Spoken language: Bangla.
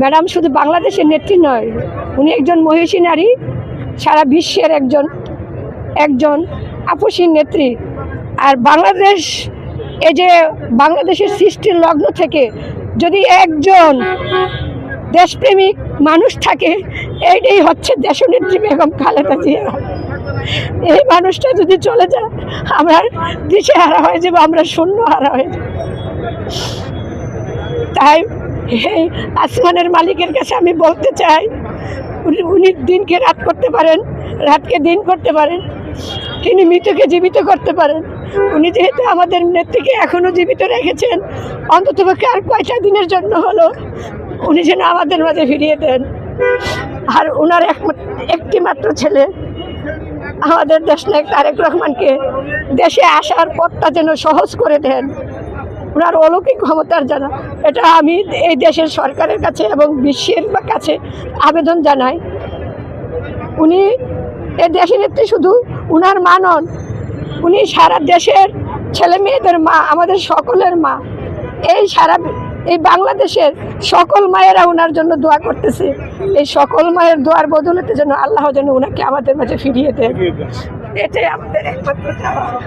ম্যাডাম শুধু বাংলাদেশের নেত্রী নয়, উনি একজন মহিষী নারী, সারা বিশ্বের একজন একজন আপসীর নেত্রী। আর বাংলাদেশ, এই যে বাংলাদেশের সৃষ্টির লগ্ন থেকে যদি একজন দেশপ্রেমিক মানুষ থাকে, এইটাই হচ্ছে দেশনেত্রী বেগম খালেদা জিয়া। এই মানুষটা যদি চলে যায়, আমরা দিশে হারা হয়ে যাব, আমরা শূন্য হারা হয়ে যাব। তাই এই আসমানের মালিকের কাছে আমি বলতে চাই, উনি দিনকে রাত করতে পারেন, রাতকে দিন করতে পারেন, তিনি মৃতকে জীবিত করতে পারেন। উনি যেহেতু আমাদের নেত্রীকে এখনও জীবিত রেখেছেন অন্ততপক্ষে আর কয়টা দিনের জন্য হলো, উনি যেন আমাদের মাঝে ফিরিয়ে দেন। আর ওনার এক একটি মাত্র ছেলে, আমাদের দেশ নায়ক তারেক রহমানকে দেশে আসার পথটা যেন সহজ করে দেন। ওনার অলৌকিক ক্ষমতার জানা। এটা আমি এই দেশের সরকারের কাছে এবং বিশ্বের কাছে আবেদন জানাই। উনি এই দেশের নেত্রী শুধু উনার মা নন উনি সারা দেশের ছেলে মেয়েদের মা আমাদের সকলের মা। এই সারা এই বাংলাদেশের সকল মায়েরা ওনার জন্য দোয়া করতেছে। এই সকল মায়ের দোয়ার বদলতে যেন আল্লাহ যেন ওনাকে আমাদের মাঝে ফিরিয়ে দেন। এটাই আমাদের একমাত্র